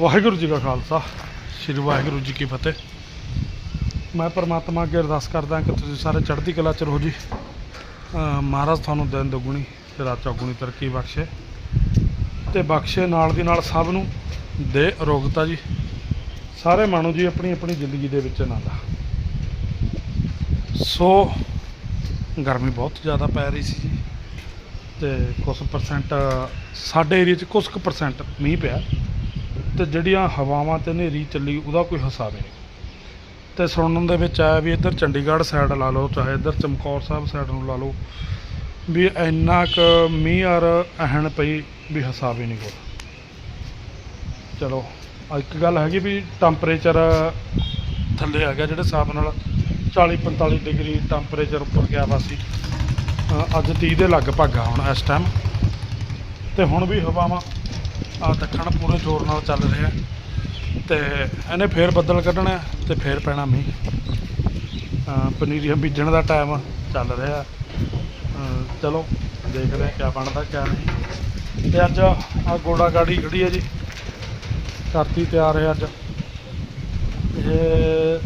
ਵਾਹਿਗੁਰੂ ਜੀ ਕਾ ਖਾਲਸਾ, ਸ੍ਰੀ ਵਾਹਿਗੁਰੂ ਜੀ ਕੀ ਫਤਿਹ। ਮੈਂ ਪਰਮਾਤਮਾ ਅੱਗੇ ਅਰਦਾਸ ਕਰਦਾ ਕਿ ਤੁਸੀਂ ਸਾਰੇ ਚੜ੍ਹਦੀ ਕਲਾ ਚ ਰਹੋ ਜੀ। ਮਹਾਰਾਜ ਤੁਹਾਨੂੰ ਦਿਨ ਦੁਗਣੀ ਤੇ ਰਾਤ ਚੌਗੁਣੀ ਤਰੱਕੀ ਬਖਸ਼ੇ ਤੇ ਬਖਸ਼ੇ ਨਾਲ ਦੀ ਨਾਲ ਸਭ ਨੂੰ ਦੇ ਅਰੋਗਤਾ ਜੀ। ਸਾਰੇ ਮਾਣੋ ਜੀ ਆਪਣੀ ਆਪਣੀ ਜ਼ਿੰਦਗੀ ਦੇ ਵਿੱਚ ਆਨੰਦ ਸੋ ਗਰਮੀ ਬਹੁਤ ਜ਼ਿਆਦਾ ਪੈ ਰਹੀ ਸੀ ਜੀ ਤੇ ਕੁਝ ਪਰਸੈਂਟ ਸਾਡੇ ਏਰੀਆ 'ਚ ਕੁਝ ਕੁ ਪਰਸੈਂਟ ਮੀਂਹ ਪਿਆ। ਤੇ ਜਿਹੜੀਆਂ ਹਵਾਵਾਂ ਤੇ ਹਨੇਰੀ ਚੱਲੀ, ਉਹਦਾ ਕੋਈ ਹਿਸਾਬ ਨਹੀਂ। ਤੇ ਸੁਣਨ ਦੇ ਵਿੱਚ ਆਇਆ ਵੀ ਇੱਧਰ ਚੰਡੀਗੜ੍ਹ ਸਾਈਡ ਲਾ ਲਓ, ਚਾਹੇ ਇੱਧਰ ਚਮਕੌਰ ਸਾਹਿਬ ਸਾਈਡ ਨੂੰ ਲਾ ਲਓ, ਵੀ ਇੰਨਾ ਕੁ ਮੀਂਹ ਆਰ ਅਹਿਣ ਪਈ ਵੀ ਹਿਸਾਬ ਹੀ ਨਹੀਂ ਕੋਲ ਚਲੋ ਇੱਕ ਗੱਲ ਹੈਗੀ ਵੀ ਟੈਂਪਰੇਚਰ ਥੱਲੇ ਆ ਗਿਆ, ਜਿਹੜੇ ਹਿਸਾਬ ਨਾਲ 40 45 ਡਿਗਰੀ ਟੈਂਪਰੇਚਰ ਉੱਪਰ ਗਿਆ ਵਾ ਸੀ। ਅੱਜ 30 ਦੇ ਲਗਭਗ ਆ ਹੁਣ ਇਸ ਟਾਈਮ ਤੇ ਹੁਣ ਵੀ ਹਵਾਵਾਂ ਆ ਦੱਖਣ ਪੂਰੇ ਜ਼ੋਰ ਨਾਲ ਚੱਲ ਰਿਹਾ ਤੇ ਇਹਨੇ ਫੇਰ ਬੱਦਲ ਕੱਢਣਾ ਹੈ ਤੇ ਫੇਰ ਪੈਣਾ ਮੀਂਹ। ਪਨੀਰੀਆਂ ਬੀਜਣ ਦਾ ਟਾਈਮ ਚੱਲ ਰਿਹਾ ਚਲੋ, ਦੇਖਦੇ ਹਾਂ ਕਿਆ ਬਣਦਾ, ਕਿਆ ਨਹੀਂ। ਤੇ ਅੱਜ ਆ ਗੋੜਾ ਗਾੜੀ ਖੜੀ ਹੈ ਜੀ। ਕਰਤੀ ਤਿਆਰ ਹੈ ਅੱਜ। ਇਹ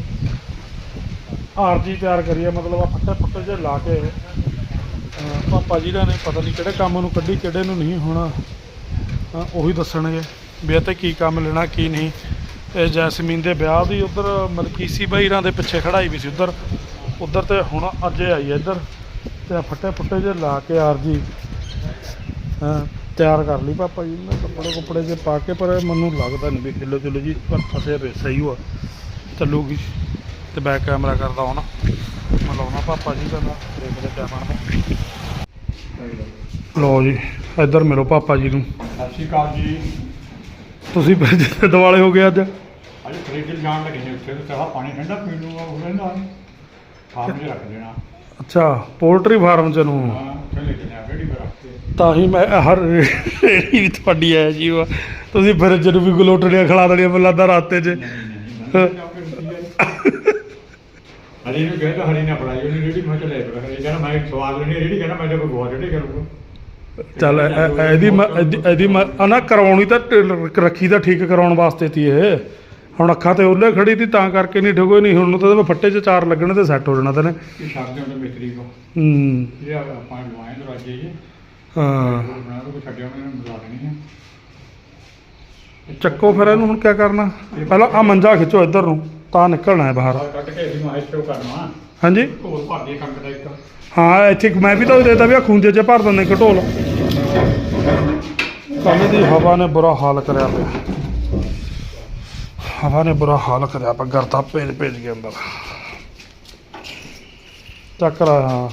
ਆਰਜੀ ਤਿਆਰ ਕਰੀ ਹੈ, ਮਤਲਬ ਆ ਫੱਟੇ ਫੁੱਟੇ ਜੇ ਲਾ ਕੇ। ਪਾਪਾ ਜੀ ਦਾ ਨੇ, ਪਤਾ ਨਹੀਂ ਕਿਹੜੇ ਕੰਮ ਨੂੰ ਕੱਢੀ, ਕਿਹੜੇ ਨੂੰ ਨਹੀਂ ਹੋਣਾ। ਉਹੀ ਦੱਸਣਗੇ ਵੀ ਇਹ ਤੇ ਕੀ ਕੰਮ ਲੈਣਾ, ਕੀ ਨਹੀਂ। ਇਹ ਜੈਸਮੀਨ ਦੇ ਵਿਆਹ ਦੀ ਉਧਰ ਮਲਕੀਸੀ ਬਾਈਰਾਂ ਦੇ ਪਿੱਛੇ ਖੜਾਈ ਵੀ ਸੀ ਉਧਰ। ਉਧਰ ਤੇ ਹੁਣ ਅੱਜ ਆਈ ਹੈ ਇੱਧਰ ਤੇ ਫੱਟੇ ਫੁੱਟੇ ਜੇ ਲਾ ਕੇ ਆਰਜੀ ਹਾਂ, ਤਿਆਰ ਕਰ ਲਈ ਪਾਪਾ ਜੀ ਨੇ, ਕੱਪੜੇ ਕੁੱਪੜੇ ਜੇ ਪਾ ਕੇ, ਪਰ ਮੈਨੂੰ ਲੱਗਦਾ ਨਹੀਂ ਵੀ ਹਿੱਲੋ ਚਲੋ ਜੀ, ਪਰ ਫਸੇ ਪਏ ਸਹੀ ਹੋਆ ਚੱਲੂਗੀ। ਤੇ ਬੈਕ ਕੈਮਰਾ ਕਰਦਾ ਹੁਣ। ਮੈਂ ਲਾਉਣਾ ਪਾਪਾ ਜੀ ਦਾ ਨਾ, ਦੇਖਦੇ ਕਿਆ ਬਣਦਾ ਲਓ ਜੀ। ਇੱਧਰ ਮਿਲੋ ਪਾਪਾ ਜੀ ਨੂੰ। ਸਤਿ ਸ਼੍ਰੀ ਅਕਾਲ ਜੀ। ਤੁਸੀਂ ਫਿਰ ਜਿੱਥੇ ਦਿਵਾਲੇ ਹੋ ਗਏ ਅੱਜ? ਅੱਜ ਫਰਿੱਜ ਜਾਣ ਲੱਗੇ ਨੇ ਉੱਥੇ ਤੇ ਪਾਣੀ ਠੰਡਾ ਪੀ ਲੂਗਾ ਉਹ ਰਹਿੰਦਾ ਫਾਰਮ 'ਚ ਰੱਖ ਦੇਣਾ। ਅੱਛਾ ਪੋਲਟਰੀ ਫਾਰਮ ਚ ਨੂੰ। ਹਾਂ ਉੱਥੇ ਲੈ ਜਾਣਾ ਰੇੜੀ 'ਤੇ ਰੱਖ ਕੇ ਤਾਂ ਹੀ ਮੈਂ ਹਰ ਰੇੜੀ ਵੀ ਤੁਹਾਡੀ ਹੈ ਜੀ ਉਹ। ਤੁਸੀਂ ਫਿਰ ਜਦੋਂ ਵੀ ਗਲੋਟੜੀਆਂ ਖਿਲਾ ਦੇਣੀਆਂ ਮੈਨੂੰ ਲੱਗਦਾ ਰਾਤੇ 'ਚ। ਹਰੀ ਨੂੰ ਕਹਿੰਦਾ ਹਰੀ ਨੇ ਬਣਾਈ ਉਹਨੇ ਰੇੜੀ ਮੈਂ ਚਲੇ ਪਰ ਹਰੀ ਕਹਿੰਦਾ ਮੈਂ ਸਵਾਦ ਨਹੀਂ ਰੇੜੀ ਕਹਿੰਦਾ ਮੈਂ ਤਾਂ ਕੋਈ ਬਹੁਤ ਰੇੜੀ ਕਰੂੰਗਾ। ਚੱਲ ਇਹ- ਇਹ- ਇਹਦੀ ਮੈਂ- ਇਹਦੀ ਇਹਦੀ ਮੈਂ ਆ ਨਾ ਕਰਵਾਉਣੀ ਤਾਂ ਢਿੱਲ ਰੱਖੀ ਤਾਂ ਠੀਕ ਕਰਾਉਣ ਵਾਸਤੇ ਤੀ ਇਹ। ਹੁਣ ਅੱਖਾਂ ਤੇ ਉਹਲੇ ਖੜੀ ਤੀ ਤਾਂ ਕਰਕੇ ਨਹੀਂ ਠਗੋ ਨਹੀਂ ਹੁਣ ਨੂੰ ਤਾਂ ਇਹਦੇ ਫੱਟੇ 'ਚ ਚਾਰ ਲੱਗਣੇ ਤੇ ਸੈੱਟ ਹੋ ਜਾਣਾ ਤੈਨੇ। ਹੂੰ। ਹਾਂ। ਚੱਕੋ ਫਿਰ ਇਹਨੂੰ ਹੁਣ ਕੀ ਕਰਨਾ? ਪਹਿਲਾਂ ਆ ਮੰਜਾ ਖਿੱਚੋ ਇੱਧਰ ਨੂੰ ਤਾਂ ਨਿਕਲਣਾ ਹੈ ਬਾਹਰ। ਬਾਹਰ ਕੱਢ ਕੇ ਅਸੀਂ ਮਾਇਸ ਸ਼ੋ ਕਰਨਾ। ਹਾਂਜੀ। ਢੋਲ ਭਰ ਦੇ ਕੰਕ ਦਾ ਇੱਕ। ਹਾਂ ਇੱਥੇ ਮੈਂ ਵੀ ਤਾਂ ਦੇਤਾ ਵੀ ਆ ਖੂੰਜੇ 'ਚ ਭਰ ਦਿੰਦੇ ਢੋਲ ਕੱਲ੍ਹ ਦੀ ਹਵਾ ਨੇ ਬੁਰਾ ਹਾਲ ਕਰਿਆ ਪਿਆ। ਹਵਾ ਨੇ ਬੁਰਾ ਹਾਲ ਕਰਿਆ ਪਿਆ ਗਰਦਾ ਭੇਜ ਭੇਜ ਕੇ ਅੰਦਰ। ਚੱਕ ਰਾ ਹਾਂ।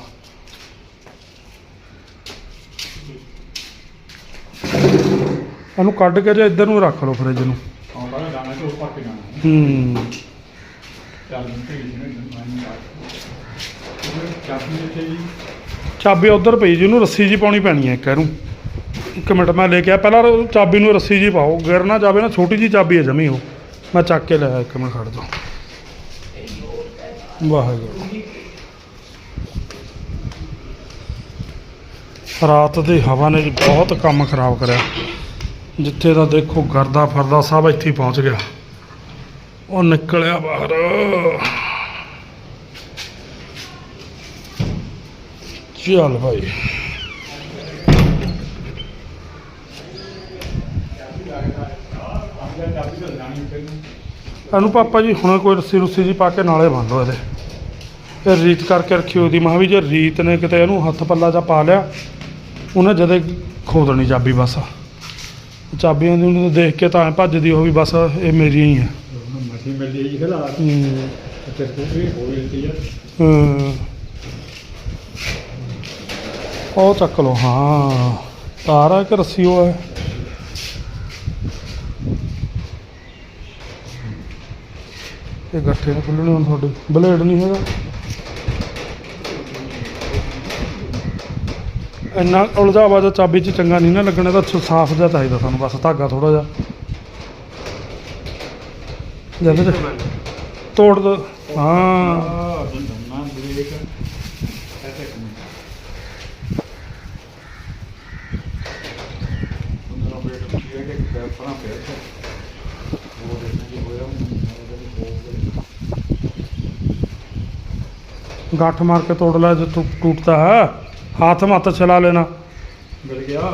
ਇਹਨੂੰ ਕੱਢ ਕੇ ਜੇ ਇੱਧਰ ਨੂੰ ਰੱਖ ਲਓ ਫਰਿੱਜ ਨੂੰ। ਆਉਂਦਾ ਨਾ ਜਾਣਾ ਢੋਲ ਭਰ ਕੇ ਜਾਣਾ। ਹੂੰ। ਚੱਲ ਚਾਬੀ ਦਿੱਤੇ ਜੀ ਚਾਬੀ ਉਧਰ ਪਈ ਜੀ ਉਹਨੂੰ ਰੱਸੀ ਜੀ ਪਾਉਣੀ ਪੈਣੀ ਹੈ ਇੱਕ, ਇਹਨੂੰ। ਇੱਕ ਮਿੰਟ ਮੈਂ ਲੈ ਕੇ ਆ, ਪਹਿਲਾਂ ਉਹ ਚਾਬੀ ਨੂੰ ਰੱਸੀ ਜੀ ਪਾਓ। ਗਿਰ ਨਾ ਜਾਵੇ ਨਾ, ਛੋਟੀ ਜੀ ਚਾਬੀ ਹੈ ਜਮੀ ਉਹ। ਮੈਂ ਚੱਕ ਕੇ ਲਿਆ ਇੱਕ ਮਿੰਟ ਖੜ ਜਾ। ਵਾਹਿਗੁਰੂ। ਰਾਤ ਦੀ ਹਵਾ ਨੇ ਜੀ ਬਹੁਤ ਕੰਮ ਖਰਾਬ ਕਰਿਆ। ਜਿੱਥੇ ਦਾ ਦੇਖੋ ਗਰਦਾ ਫਰਦਾ ਸਭ ਇੱਥੇ ਪਹੁੰਚ ਗਿਆ। ਉਹ ਨਿਕਲਿਆ ਬਾਹਰ। ਚੱਲ ਭਾਈ। ਤਾਂ ਨੂੰ ਇਹਨੂੰ ਪਾਪਾ ਜੀ ਹੁਣ ਕੋਈ ਰੱਸੀ ਰੁੱਸੀ ਜੀ ਪਾ ਕੇ ਨਾਲੇ ਬੰਨ ਲਓ ਇਹਦੇ। ਇਹ ਰੀਤ ਕਰਕੇ ਰੱਖੀ ਉਹਦੀ ਮਹਾਂ ਵੀ ਜੇ ਰੀਤ ਨੇ ਕਿਤੇ ਇਹਨੂੰ ਹੱਥ ਪੱਲਾ ਜਾ ਪਾ ਲਿਆ ਉਹਨੇ ਜਦੇ ਖੋ ਦੇਣੀ ਚਾਬੀ ਬਸ। ਚਾਬੀਆਂ ਦੀ ਉਹਨੂੰ ਦੇਖ ਕੇ ਤਾਂ ਭੱਜਦੀ ਉਹ ਵੀ ਬਸ ਇਹ ਮੇਰੀਆਂ ਹੀ ਆ। ਮਸ਼ੀਨ ਮਿਲਦੀ ਹੈ ਜੀ ਖਲਾ ਹੂੰ। ਤੇ ਸਕੂਟਰੀ ਹੋ ਜਾਂਦੀ ਹੈ ਹੂੰ। ਉਹ ਚੱਕ ਲਓ ਹਾਂ। ਤਾਰ ਕਿ ਰੱਸੀ ਉਹ ਹੈ ਇਹ ਗੱਠੇ ਨੂੰ ਖੁੱਲਣੇ ਹੁਣ ਤੁਹਾਡੇ ਬਲੇਡ ਨਹੀਂ ਹੈਗਾ। ਇੰਨਾ ਉਲਝਾਵਾ ਜਾਂ ਚਾਬੀ 'ਚ ਚੰਗਾ ਨਹੀਂ ਨਾ ਲੱਗਣਾ ਤਾਂ ਸਾਫ਼ ਜਿਹਾ ਚਾਹੀਦਾ ਸਾਨੂੰ ਬਸ ਧਾਗਾ ਥੋੜਾ ਜਿਹਾ। ਜਦ ਤੋੜ ਦੋ ਹਾਂ। ਆਪਣਾ ਫੇਰ ਤੋਂ ਉਹ ਦੇਖਣ ਦੀ ਹੋਇਆ गाठ मार के तोड़ ला जो टूटता है हाथ में हाथ चला लेना मिल गया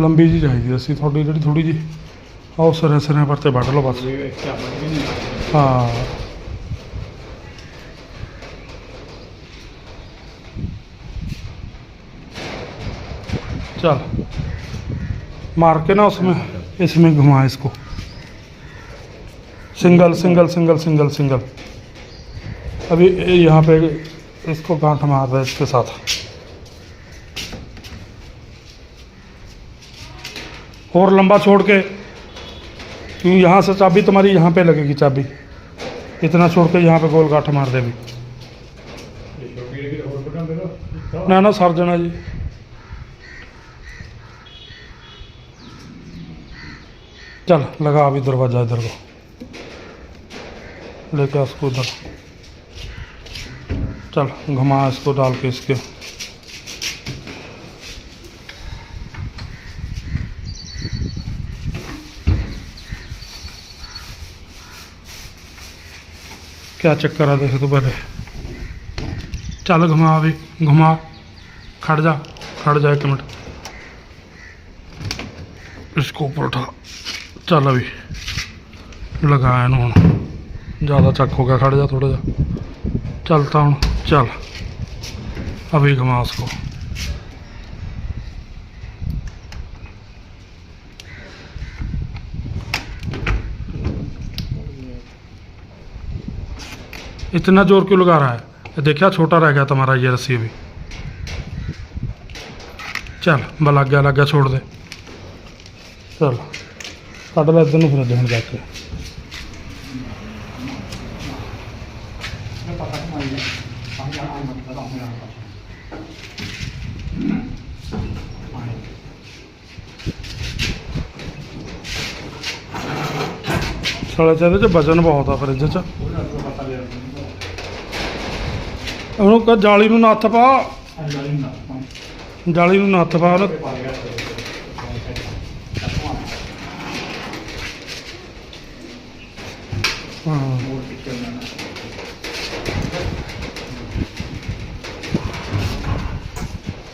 ਲੰਬੀ ਜੀ ਚਾਹੀਦੀ ਅਸੀਂ ਤੁਹਾਡੀ ਜਿਹੜੀ ਥੋੜੀ ਜੀ ਆਹ ਸਿਰੇ ਸਿਰੇ ਪਰ ਤੇ ਵੱਢ ਲਓ ਬਸ ਇਹ ਇੱਕ ਚਾਪਣ ਵੀ ਨਹੀਂ ਹਾਂ चल मार के ना उसमें इसमें घुमा इसको single single single single single अभी ये यहाँ पे इसको गांठ मार रहा है इसके साथ और लंबा छोड़ के क्यों यहाँ से चाबी तुम्हारी यहाँ पे लगेगी चाबी। इतना छोड़ के यहाँ पे गोल गाठ मार देगी। ना ना, सर जाना जी। चल, लगा अभी दरवाज़ा इधर को। लेके इसको उधर। चल, घुमा इसको डाल के इसके। क्या चक्कर है देखे तो पहले चल घुमा अभी घुमा खड़ जा खड़ जा एक मिनट इसको ऊपर उठा चल अभी लगाया इन हूँ ज़्यादा चक हो गया खड़ जा थोड़ा जा चलता हूँ चल अभी घुमा उसको इतना जोर क्यों लगा रहा है ये देखा छोटा रह गया तुम्हारा ये रस्सी अभी चल बा लग गया लग गया छोड़ दे चल ਕੱਢ ਲੈ ਇੱਧਰ ਨੂੰ ਫਿਰ ਅੱਗੇ ਹੁਣ ਜਾ ਕੇ ਸਾਲੇ ਚ ਇਹਦੇ ਚ ਵਜਨ ਬਹੁਤ ਆ ਫਰਿੱਜ ਚ ਉਹਨਾਂ ਕਹ ਜਾਲੀ ਨੂੰ ਨਾ ਹੱਥ ਪਾ। ਜਾਲੀ ਨੂੰ ਨਾ ਹੱਥ ਪਾ ਉਹਨੂੰ ਹਾਂ।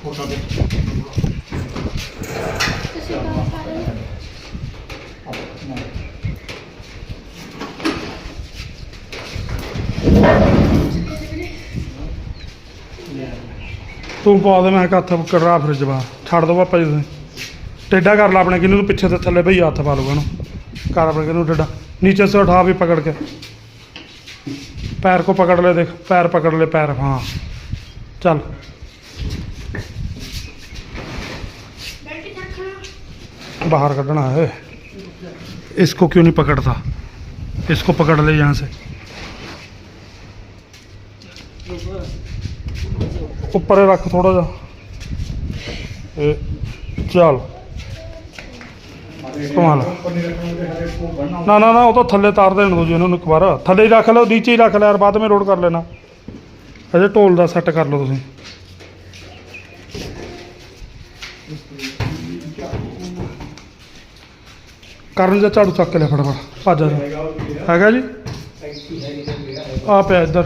ਫੋਟੋ ਦੇ ਤੁਸੀਂ ਬਾਹਰ ਖਾ ਰਹੇ ਹੋ? ਤੂੰ ਪਾ ਦੇ ਮੈਂ ਕਿਹਾ ਹੱਥ ਕਰਾ ਫਰਿੱਜ ਬਾਹਰ ਛੱਡ ਦੋ ਪਾਪਾ ਜੀ ਤੁਸੀਂ ਟੇਡਾ ਕਰ ਲਾ ਆਪਣੇ ਕਿਨੂੰ ਤੂੰ ਪਿੱਛੇ ਤੇ ਥੱਲੇ ਭਈ ਹੱਥ ਪਾ ਲੂਗਾ ਇਹਨੂੰ ਕਰ ਆਪਣੇ ਕਿਨੂੰ ਟੇਡਾ नीचे से उठा भी पकड़ के पैर को पकड़ ले देख पैर पकड़ ले पैर हाँ चल ਬੈਠ ਕੇ ਖਾਣਾ बाहर कढ़ना है इसको क्यों नहीं पकड़ता इसको पकड़ ले यहाँ से ਉੱਪਰ ਰੱਖ ਥੋੜਾ ਜਿਹਾ। ਇਹ ਚੱਲ। ਕਮਾਲ। ਨਾ ਨਾ ਨਾ, ਉਹ ਤਾਂ ਥੱਲੇ ਤਾਰ ਦੇਣ ਦੋ ਜੀ ਇਹਨਾਂ ਨੂੰ ਇੱਕ ਵਾਰ। ਥੱਲੇ ਹੀ ਰੱਖ ਲਓ, ਨੀਚੇ ਹੀ ਰੱਖ ਲਿਆ ਬਾਅਦ ਵਿੱਚ ਰੋਡ ਕਰ ਲੈਣਾ। ਅਜੇ ਢੋਲ ਦਾ ਸੈੱਟ ਕਰ ਲਓ ਤੁਸੀਂ। ਕਰਨ ਦਾ ਝਾੜੂ ਚੱਕ ਲਿਆ ਫਟਾਫਟ। ਆ ਜਾ। ਹੈਗਾ ਜੀ? ਆ ਪਿਆ ਇੱਧਰ।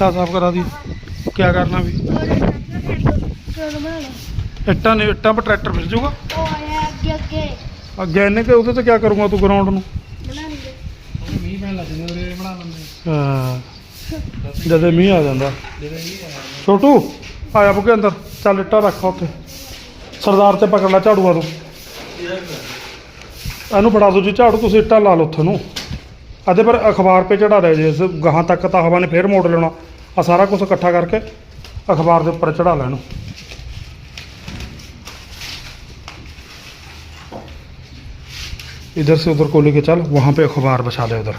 ਇੱਟਾਂ ਸਾਫ਼ ਕਰਾ ਦੀ। ਕੀ ਕਰਨਾ ਵੀ? ਇੱਟਾਂ ਨੇ ਇੱਟਾਂ ਪਰ ਟਰੈਕਟਰ ਮਿਲ ਜਾਊਗਾ ਅੱਗੇ ਇਹਨੇ ਕਿ ਉਹਦੇ ਤੇ ਕੀ ਕਰੂੰਗਾ ਤੂੰ ਗਰਾਊਂਡ ਨੂੰ? ਮੀਂਹ ਜਦੋਂ ਮੀਂਹ ਆ ਜਾਂਦਾ। ਛੋਟੂ ਆਇਆ ਬੁਕੇ ਅੰਦਰ। ਚੱਲ ਇੱਟਾਂ ਰੱਖ ਉੱਥੇ। ਸਰਦਾਰ ਤੇ ਪਕੜ ਲੈ ਝਾੜੂਆਂ ਨੂੰ ਇਹਨੂੰ ਫੜਾ ਦੋ ਜੀ ਝਾੜੂ, ਤੁਸੀਂ ਇੱਟਾਂ ਲਾ ਲਓ ਉੱਥੇ ਨੂੰ। ਅਦੇ ਪਰ ਅਖਬਾਰ 'ਤੇ ਚੜਾ ਰਹੇ ਜੇ। ਗਾਹਾਂ ਤੱਕ ਤਾਂ ਹਵਾ ਨੇ ਫੇਰ ਮੋੜ ਲੈਣਾ। ਆ ਸਾਰਾ ਕੁਝ ਇਕੱਠਾ ਕਰਕੇ ਅਖਬਾਰ ਦੇ ਉੱਪਰ ਚੜਾ ਲੈਣ इधर से उधर को लेके चल वहाँ पे अखबार बचा ले उधर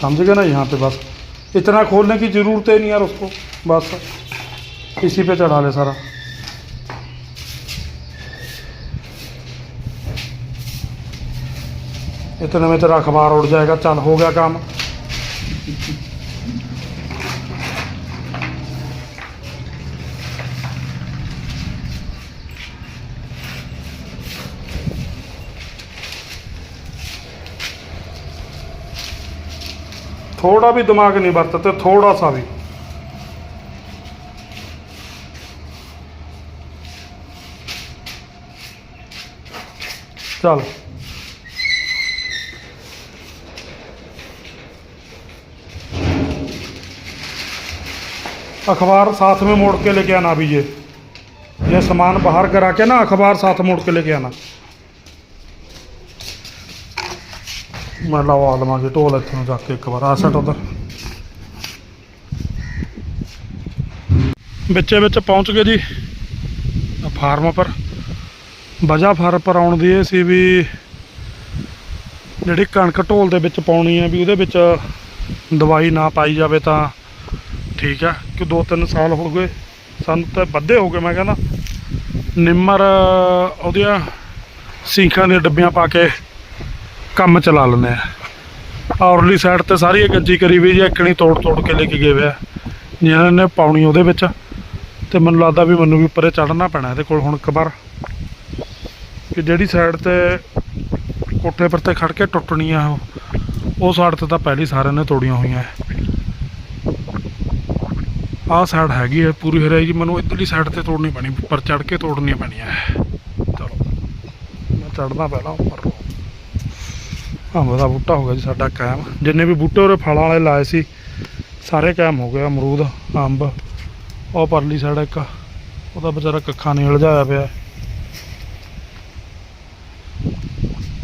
समझ गए ना यहाँ पे बस इतना खोलने की ज़रूरत ही नहीं यार उसको बस इसी पे चढ़ा ले सारा इतने में तेरा अखबार उड़ जाएगा चल हो गया काम थोड़ा भी दिमाग नहीं बरतते थोड़ा सा भी। चल। अखबार साथ में मोड़ के लेके आना अभी ये। ये सामान बाहर करा के ना, अखबार साथ मोड़ के लेके आना। ਮੈਂ ਲਵਾ ਲਵਾਂਗੇ, ਢੋਲ ਇੱਥੋਂ ਜਾ ਕੇ ਇੱਕ ਵਾਰ, ਆ ਸੈਟ ਉਧਰ। ਵਿੱਚੇ ਵਿੱਚ ਪਹੁੰਚ ਗਏ ਜੀ, ਆਹ ਫਾਰਮ ਪਰ ਵਜ੍ਹਾ ਫਾਰਮ ਪਰ ਆਉਣ ਦੀ ਇਹ ਸੀ ਵੀ ਜਿਹੜੀ ਕਣਕ ਢੋਲ ਦੇ ਵਿੱਚ ਪਾਉਣੀ ਹੈ, ਵੀ ਉਹਦੇ ਵਿੱਚ ਦਵਾਈ ਨਾ ਪਾਈ ਜਾਵੇ ਤਾਂ ਠੀਕ ਹੈ ਕਿ 2-3 ਸਾਲ ਹੋ ਗਏ, ਸਾਨੂੰ ਤਾਂ ਵੱਧੇ ਹੋ ਗਏ, ਮੈਂ ਕਹਿੰਦਾ। ਨਿੰਮਰ, ਉਹਦੀਆਂ ਸੀਖਾਂ ਦੀਆਂ ਡੱਬੀਆਂ ਪਾ ਕੇ ਕੰਮ ਚਲਾ ਲੈਂਦੇ ਆ। ਔਰਲੀ ਸਾਈਡ ਤੇ ਸਾਰੀ ਇਹ ਗੱਜੀ ਕਰੀ ਵੀ ਜੀ ਇੱਕਣੀ ਤੋੜ ਤੋੜ ਕੇ ਲੈ ਕੇ ਗਏ ਵੇ ਜਿਹਨਾਂ ਨੇ ਪਾਉਣੀ ਉਹਦੇ ਵਿੱਚ। ਤੇ ਮੈਨੂੰ ਲੱਗਦਾ ਵੀ ਮੈਨੂੰ ਵੀ ਉੱਪਰੇ ਚੜ੍ਹਨਾ ਪੈਣਾ ਇਹਦੇ ਕੋਲ ਹੁਣ ਇੱਕ ਵਾਰ। ਕਿ ਜਿਹੜੀ ਸਾਈਡ ਤੇ ਕੋਠੇ ਪਰ ਤੇ ਖੜ ਕੇ ਟੁੱਟਣੀ ਆ ਉਹ ਉਹ ਸਾਈਡ ਤੇ ਤਾਂ ਪਹਿਲੀ ਸਾਰਿਆਂ ਨੇ ਤੋੜੀਆਂ ਹੋਈਆਂ। ਆਹ ਸਾਈਡ ਹੈਗੀ ਹੈ ਪੂਰੀ ਹਰਿਆਈ ਜੀ, ਮੈਨੂੰ ਇੱਧਰਲੀ ਸਾਈਡ ਤੇ ਤੋੜਨੀ ਪੈਣੀ ਪਰ ਚੜ੍ਹ ਕੇ ਤੋੜਨੀਆਂ ਪੈਣੀਆਂ। ਚਲੋ ਚੜਨਾ ਪਹਿਲਾਂ ਉੱਪਰ ਅੰਬ ਦਾ ਬੂਟਾ ਹੋ ਗਿਆ ਜੀ ਸਾਡਾ ਕਾਇਮ। ਜਿੰਨੇ ਵੀ ਬੂਟੇ ਉਹਦੇ ਫਲਾਂ ਵਾਲੇ ਲਾਏ ਸੀ, ਸਾਰੇ ਕਾਇਮ ਹੋ ਗਏ ਅਮਰੂਦ, ਅੰਬ ਉਹ ਪਰਲੀ ਸਾਈਡ ਇੱਕ, ਉਹਦਾ ਵਿਚਾਰਾ ਕੱਖਾਂ ਨਹੀਂ ਉਲਝਾਇਆ ਪਿਆ।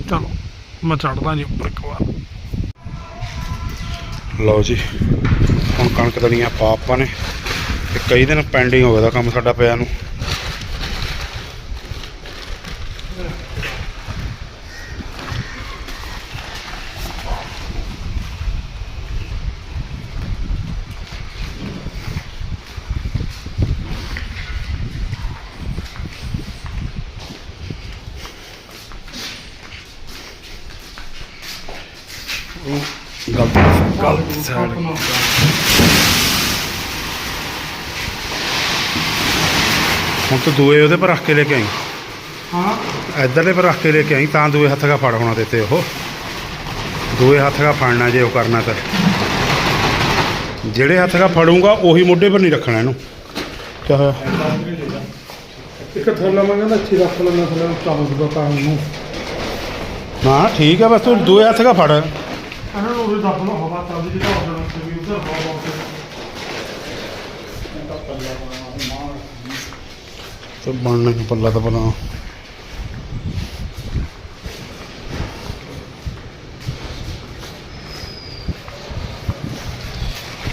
ਚਲੋ, ਮੈਂ ਚੜਦਾ ਜੀ ਉੱਪਰ ਇੱਕ ਵਾਰ। ਲਓ ਜੀ, ਹੁਣ ਕਣਕ ਦਣੀਆਂ ਪਾ ਆਪਾਂ ਨੇ, ਤੇ ਕਈ ਦਿਨ ਪੈਂਡਿੰਗ ਹੋ ਗਿਆ ਦਾ ਕੰਮ ਸਾਡਾ ਪਿਆ ਨੂੰ। ਸਾਈਡ ਹੁਣ ਤੂੰ ਦੂਏ ਉਹਦੇ ਪਰ ਰੱਖ ਕੇ ਲੈ ਕੇ ਆਈ। ਹਾਂ। ਇਧਰਲੇ ਪਰ ਰੱਖ ਕੇ ਲੈ ਕੇ ਆਈ ਤਾਂ ਦੂਏ ਹੱਥ ਦਾ ਫੜ ਹੋਣਾ ਦਿੱਤੇ ਉਹ। ਦੂਏ ਹੱਥ ਦਾ ਫੜਨਾ ਜੇ ਉਹ ਕਰਨਾ ਤਾਂ। ਜਿਹੜੇ ਹੱਥ ਦਾ ਫੜੂੰਗਾ ਉਹੀ ਮੋਢੇ ਪਰ ਨਹੀਂ ਰੱਖਣਾ ਇਹਨੂੰ। ਕਿਆ ਹੋਇਆ ਇੱਕ ਥੱਲੇ ਮੈਂ ਕਹਿੰਦਾ ਅੱਛੀ ਰੱਖ ਲੈਣਾ ਥੱਲੇ ਚਮਕਦਾ ਤਾਂ ਉਹਨੂੰ ਨਾ ਠੀਕ ਹੈ ਬਸ ਤੂੰ ਦੂਏ ਹੱਥ ਦਾ ਫੜ। ਇਹਨਾਂ ਨੂੰ ਉਰੇ ਦੱਬ ਲਓ ਹਵਾ ਚੱਲਦੀ ਹੋ ਜਾਣਾ ਤੇ ਵੀ ਉਧਰ ਹਵਾ ਬਹੁਤ ਤੇ ਬਣਨਾ ਕਿ ਪੱਲਾ ਤਾਂ ਪਲਾ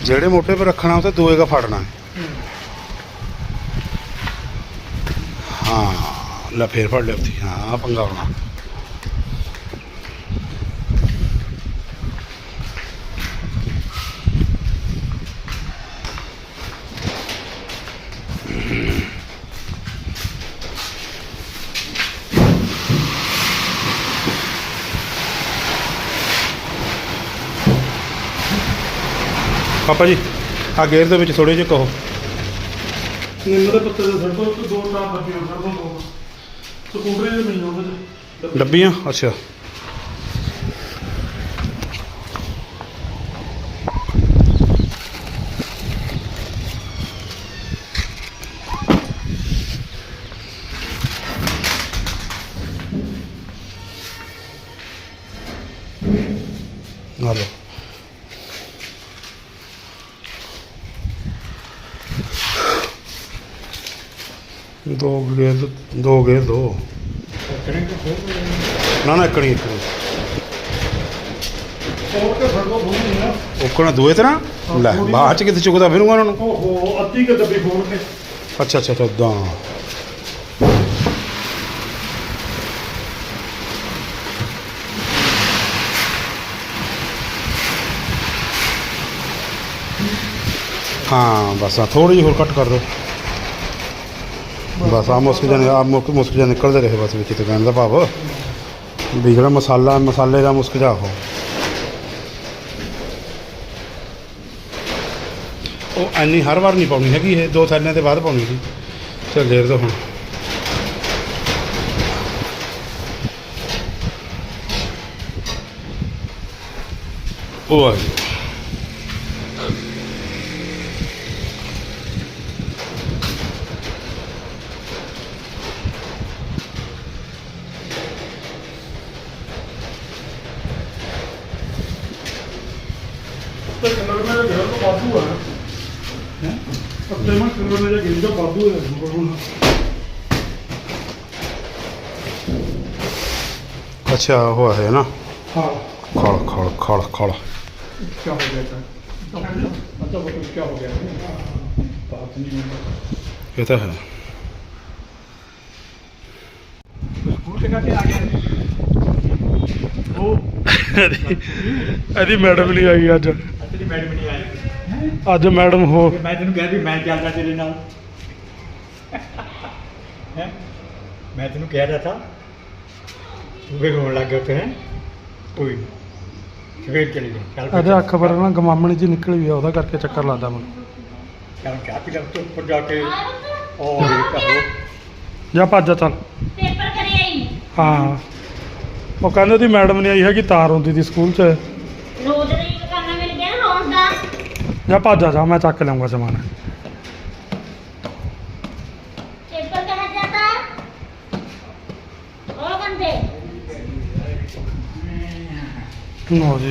ਜਿਹੜੇ ਮੋਟੇ ਪਰ ਰੱਖਣਾ ਉਹ ਤੇ ਦੋਏ ਦਾ ਫੜਨਾ ਹੈ। ਹਾਂ ਲੈ ਫੇਰ ਫੜ ਲਿਆ ਉੱਥੇ ਹਾਂ ਆਹ ਪੰਗਾ ਹੋਣਾ ਪਾਪਾ ਜੀ ਆ ਗੇਅਰ ਦੇ ਵਿੱਚ ਥੋੜੇ ਜਿਹੇ ਕਹੋ। ਨਿੰਮ ਦੇ ਪੱਤੇ ਦੇ ਸੜਕੋਂ ਤੋਂ ਦੋ ਡੱਬੀਆਂ ਕੱਢ ਦੋ ਦੋ। ਸਕੂਟਰੀ ਦੇ ਮੈਨੂੰ ਉਹਦੇ ਡੱਬੀਆਂ? ਅੱਛਾ ਆ ਲਓ ਦੋ ਗਏ ਦੋ ਗਏ, ਦੋ। ਨਾ ਨਾ ਇਕਣੀ ਇਕਣੀ ਹੋਰ ਕੇ ਦੋਏ ਤਰ੍ਹਾਂ ਲੈ, ਬਾਅਦ ਚ ਕਿੱਥੇ ਚੁੱਕਦਾ, ਫਿਰੂੰਗਾ ਉਹਨਾਂ ਨੂੰ। ਓਹੋ ਅੱਧੀ ਕੁ ਡੱਬੀ ਖੋਲ ਕੇ ਅੱਛਾ ਅੱਛਾ ਅੱਛਾ ਉਦਾਂ ਹਾਂ, ਬਸ ਆ ਥੋੜੀ ਜਿਹੀ ਹੋਰ ਕੱਟ ਕਰ ਦਿਓ। ਬਸ ਆ ਮੁਸਕ ਜਾਂ ਆ ਮੁਸਕ ਜਾਂ ਨਿਕਲਦੇ ਰਹੇ ਬਸ ਵਿੱਚ ਤੇ ਕਹਿਣ ਦਾ ਭਾਵ। ਵੀ ਜਿਹੜਾ ਮਸਾਲਾ, ਮਸਾਲੇ ਦਾ ਮੁਸਕ ਜਾ ਹੋ ਉਹ ਐਨੀ ਹਰ ਵਾਰ ਨਹੀਂ ਪਾਉਣੀ ਹੈਗੀ, ਇਹ ਦੋ ਥੈਲਿਆਂ ਦੇ ਬਾਅਦ ਪਾਉਣੀ ਸੀ। ਚੱਲ ਦੇਰ ਦੋ ਹੁਣ। ਉਹ ਆ ਆ। ਹੈ? ਪੱਤੇ ਮੈਂ ਕਿੰਨਾ ਮੈਂ ਜਿਹੜਾ ਗਿੰਦਾ ਵਾਧੂ ਹੈ ਹੁਣ ਅੱਛਾ ਉਹ ਹੈ ਨਾ। ਹਾਂ। ਖੜ ਖੜ ਖੜ ਖੜ ਕੀ ਹੋ ਗਿਆ ਤਾਂ? ਅੱਛਾ ਉਹ ਕੀ ਹੋ ਗਿਆ? ਬਾਤ ਨਹੀਂ ਇਹ ਤਾਂ ਹੈ। ਸਕੂਲ ਤੇ ਕਾਤੇ ਆ ਗਿਆ। ਉਹ। ਇਹਦੀ ਮੈਡਮ ਨਹੀਂ ਆਈ ਅੱਜ। ਤੇਰੀ ਮੈਡਮ ਨਹੀਂ ਆਈ ਅੱਜ ਮੈਡਮ ਹੋ ਮੈਂ ਤੈਨੂੰ ਕਿਹਾ ਵੀ ਮੈਂ ਚੱਲਦਾ ਤੇਰੇ ਨਾਲ। ਹੈ? ਮੈਂ ਤੈਨੂੰ ਕਹਿ ਰਿਹਾ ਥਾ ਤੂੰ ਵੀ ਰੋਣ ਲੱਗ ਗਿਆ ਹੈ? ਕੋਈ। ਸਵੇਰ ਚਲੀ ਜਾ ਚੱਲ ਅੱਖ ਪਰ ਨਾ ਗਮਾਮਣੀ ਜੀ ਨਿਕਲੀ ਆ ਉਹਦਾ ਕਰਕੇ ਚੱਕਰ ਲੱਗਦਾ ਮੈਨੂੰ ਚੱਲ ਚਾਹ ਪੀ ਲੈ ਉੱਤੇ ਉੱਪਰ ਜਾ ਕੇ ਉਹ ਵੇਖ ਹੋ ਜਾ ਭੱਜ ਜਾ ਚੱਲ। ਪੇਪਰ ਕਰੇ ਆਈ। ਹਾਂ। ਉਹ ਕਹਿੰਦੇ ਉਹਦੀ ਮੈਡਮ ਨਹੀਂ ਆਈ ਹੈਗੀ ਤਾਰ ਹੁੰਦੀ ਸੀ ਸਕੂਲ 'ਚ ਰੋਜ਼ ਦਾ ਇੱਕ ਕਰਨਾ ਮਿਲ ਗਿਆ ਨਾ ਰੋਜ਼ ਦਾ ਜਾ ਭੱਜ ਜਾ ਜਾ ਮੈਂ ਚੱਕ ਲਿਆਉਂਗਾ ਸਮਾਨ पेपर कहा जाता और बंदे ਲਓ ਜੀ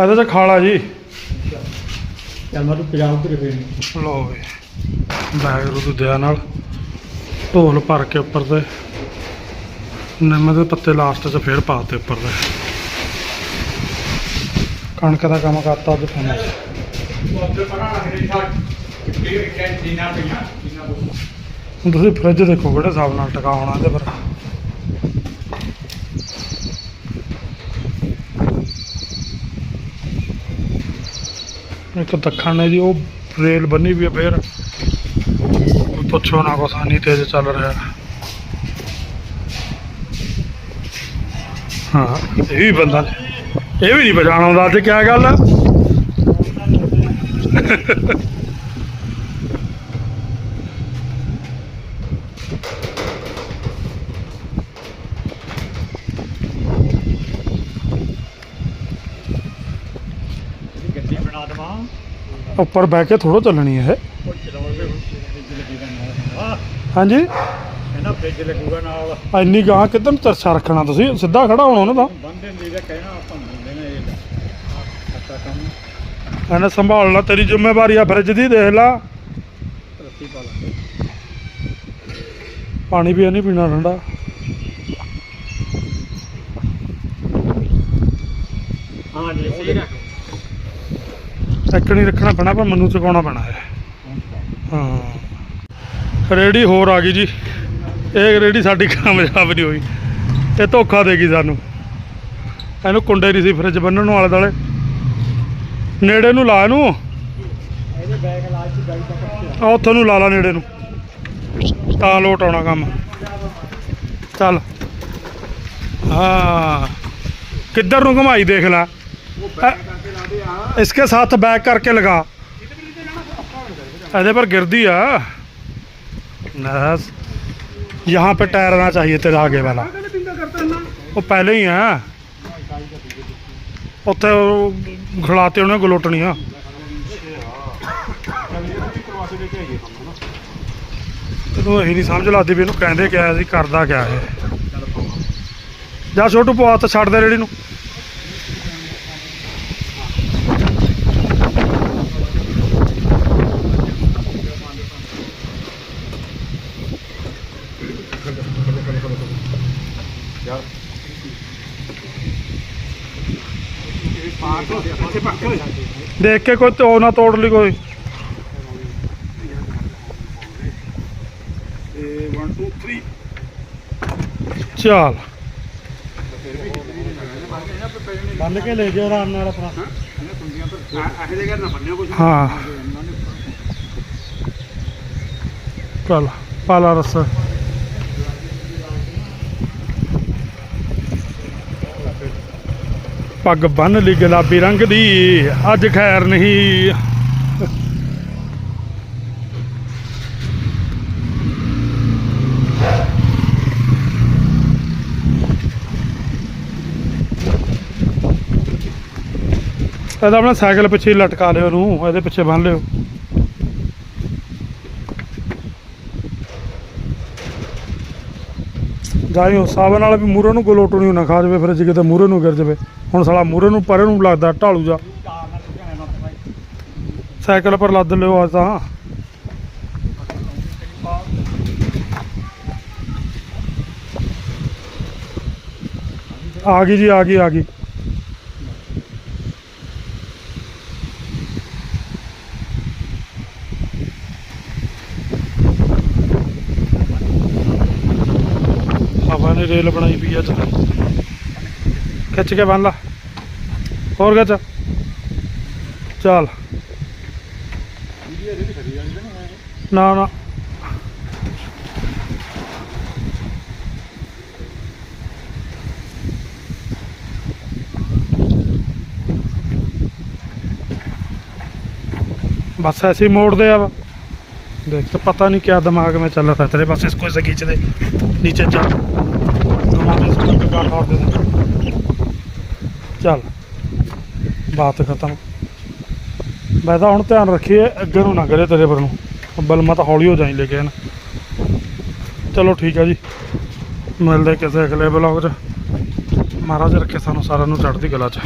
ਇਹਦੇ 'ਚ ਖਾਲਾ ਜੀ ਚੱਲ ਮੈਂ ਤੂੰ ਪੰਜਾਬ ਤੇ ਫੇਰ ਲਓ ਵੀ ਵਾਹਿਗੁਰੂ ਦੀ ਦਇਆ ਨਾਲ ਢੋਲ ਭਰ ਕੇ ਉੱਪਰ ਤੇ ਨਿੰਮ ਦੇ ਪੱਤੇ ਲਾਸਟ 'ਚ ਫੇਰ ਪਾਤੇ ਉੱਪਰ ਤੇ ਕਣਕ ਦਾ ਕੰਮ ਕਰਤਾ ਅੱਜ ਫਾਈਨਲ ਹੁਣ ਤੁਸੀਂ ਫ੍ਰਿਜ ਦੇਖੋ ਕਿਹੜੇ ਹਿਸਾਬ ਨਾਲ ਟਿਕਾ ਹੋਣਾ ਇਹਦੇ ਪਰ। ਇੱਕ ਦੱਖਣ ਨੇ ਜੀ, ਉਹ ਰੇਲ ਬੰਨੀ ਵੀ ਹੈ ਫੇਰ। ਪੁੱਛੋ ਨਾ ਕੁਛ ਨਹੀਂ ਤੇਜ਼ ਚੱਲ ਰਿਹਾ। ਹਾਂ, ਇਹ ਵੀ ਬੰਦਾ। ਇਹ ਵੀ ਨਹੀਂ ਬਚਾਉਣ ਆਉਂਦਾ ਅੱਜ ਕੀ ਗੱਲ ਆ? ਉੱਪਰ ਬਹਿ ਕੇ ਥੋੜੋ ਚੱਲਣੀ ਹੈ ਹਾਂਜੀ? ਕਹਿੰਦਾ ਫ੍ਰਿਜ ਲੱਗੂਗਾ ਨਾਲ। ਇੰਨੀ ਗਾਂ ਨੂੰ ਤਰਸਾ ਰੱਖਣਾ ਤੁਸੀਂ? ਸਿੱਧਾ ਖੜਾ ਹੋਣਾ ਉਹਨਾਂ ਦਾ ਬੰਦੇ ਕਹਿਣਾ ਆਪਾਂ ਨੇ ਇਹ ਅੱਛਾ ਕੰਮ। ਇਹਨੇ ਸੰਭਾਲਣਾ ਤੇਰੀ ਜ਼ਿੰਮੇਵਾਰੀ ਆ ਫਰਿੱਜ ਦੀ ਦੇਖ ਲਾ। ਰੱਸੀ ਪਾ ਲਾ। ਪਾਣੀ ਵੀ ਨਹੀਂ ਪੀਣਾ ਠੰਡਾ। ਹਾਂ ਜੀ ਸਹੀ ਰੱਖ। ਇੱਕ ਨਹੀਂ ਰੱਖਣਾ ਪੈਣਾ ਪਰ ਮੈਨੂੰ ਚੁਕਾਉਣਾ ਪੈਣਾ ਹੈ। ਹਾਂ। ਰੇੜੀ ਹੋਰ ਆ ਗਈ ਜੀ। ਇਹ ਰੇੜੀ ਸਾਡੀ ਕਾਮਯਾਬ ਨਹੀਂ ਹੋਈ। ਇਹ ਧੋਖਾ ਦੇ ਗਈ ਸਾਨੂੰ। ਇਹਨੂੰ ਕੁੰਡੇ ਨਹੀਂ ਸੀ ਫਰਿੱਜ ਬੰਨਣ ਨੂੰ ਆਲੇ ਦਾਲੇ ਨੇੜੇ ਨੂੰ ਲਾ ਇਹਨੂੰ ਇਹਦੇ ਬੈਗ ਲਾ ਕੇ ਗਾਈ ਤੱਕ ਆ ਉੱਥੋਂ ਨੂੰ ਲਾ ਲਾ ਨੇੜੇ ਨੂੰ ਤਾਂ ਲੋਟ ਆਉਣਾ ਕੰਮ ਚੱਲ ਹਾਂ ਕਿੱਧਰ ਨੂੰ ਘੁਮਾਈ ਦੇਖ ਲੈ ਅ- इसके साथ बैक करके लगा ਇਹਦੇ पर गिरदी आ बस यहाँ पे ठहरना चाहिए तेरा आगे वाला वो पहले ही है ਉੱਥੇ ਉਹ ਖਿਲਾਤੇ ਉਹਨੇ ਗਲੋਟਣੀਆਂ। ਤੈਨੂੰ ਇਹੀ ਨਹੀਂ ਸਮਝ ਲੱਗਦੀ ਵੀ ਇਹਨੂੰ ਕਹਿੰਦੇ ਕਿਆ ਸੀ ਕਰਦਾ ਕਿਆ ਇਹ ਜਾ ਛੋਟੂ ਪਵਾ ਤਾਂ ਛੱਡ ਦੇ ਰੇੜੀ ਨੂੰ। ਦੇਖ ਕੇ ਕੋਈ ਤੋ ਨਾ ਤੋੜ ਲਈ ਕੋਈ। ਤੇ 1 2 3 ਚੱਲ। ਬੰਨ ਕੇ ਲੈ ਜਾਓ ਆਰਾਮ ਨਾਲ ਆਪਣਾ। ਇਹੋ ਜਿਹੇ ਘਰ ਨਾ ਬੰਨਿਓ ਕੁਝ ਹਾਂ। ਚੱਲ ਪਾਲਾ ਰਸ। ਪੱਗ ਬੰਨ ਲਈ ਗੁਲਾਬੀ ਰੰਗ ਦੀ, ਅੱਜ ਖੈਰ ਨਹੀਂ। ਇਹਦਾ ਆਪਣਾ ਸਾਈਕਲ ਪਿੱਛੇ ਲਟਕਾ ਲਿਓ ਉਹਨੂੰ, ਇਹਦੇ ਪਿੱਛੇ ਬੰਨ ਲਿਓ। ਜਾਈਓ ਸਾਬਨ ਨਾਲ ਵੀ ਮੂਰੇ ਨੂੰ ਗਲੋਟੋ ਨਹੀਂ ਨਾ ਖਾ ਜਾਵੇ, ਫਿਰ ਜੇ ਕਿਤੇ ਮੂਰੇ ਨੂੰ ਗਿਰ ਜਾਵੇ। ਹੁਣ ਸਾਲਾ ਮੂਰੇ ਨੂੰ ਪਰੇ ਨੂੰ ਲੱਗਦਾ, ਢਾਲੂ ਜਾ। ਸਾਈਕਲ ਪਰ ਲੱਦ ਲਿਓ ਆ ਤਾਂ। ਆ ਗਈ ਜੀ, ਆ ਗਈ ਆ ਗਈ ਹਵਾ ਨੇ ਰੇਲ ਬਣਾਈ ਪਈ ਆ ਚੱਲ ਖਿੱਚ ਕੇ ਬੰਨ ਲਾ ਹੋਰ ਖਿੱਚ ਚੱਲ ਨਾ ਨਾ बस ऐसे ही मोड़ दे अब देख तो पता नहीं क्या दिमाग में चल रहा था तेरे बस इसको ऐसे खींच दे नीचे चल दोनों में इसको एक गांठ और दे ਚੱਲ, ਬਾਤ ਖਤਮ। ਮੈਂ ਤਾਂ ਹੁਣ ਧਿਆਨ ਰੱਖੀਏ, ਅੱਗੇ ਨੂੰ ਨਾ ਕਰੇ ਤੇਰੇ ਪਰ ਨੂੰ। ਬਲਮਾ ਤਾਂ ਹੌਲੀ ਹੋ ਜਾਈ ਲੈ ਕੇ ਚਲੋ ਠੀਕ ਆ ਜੀ। ਮਿਲਦੇ ਕਿਸੇ ਅਗਲੇ ਬਲੌਗ 'ਚ। ਮਹਾਰਾਜ ਰੱਖੇ ਸਾਨੂੰ ਸਾਰਿਆਂ ਨੂੰ ਚੜ੍ਹਦੀ ਕਲਾ 'ਚ।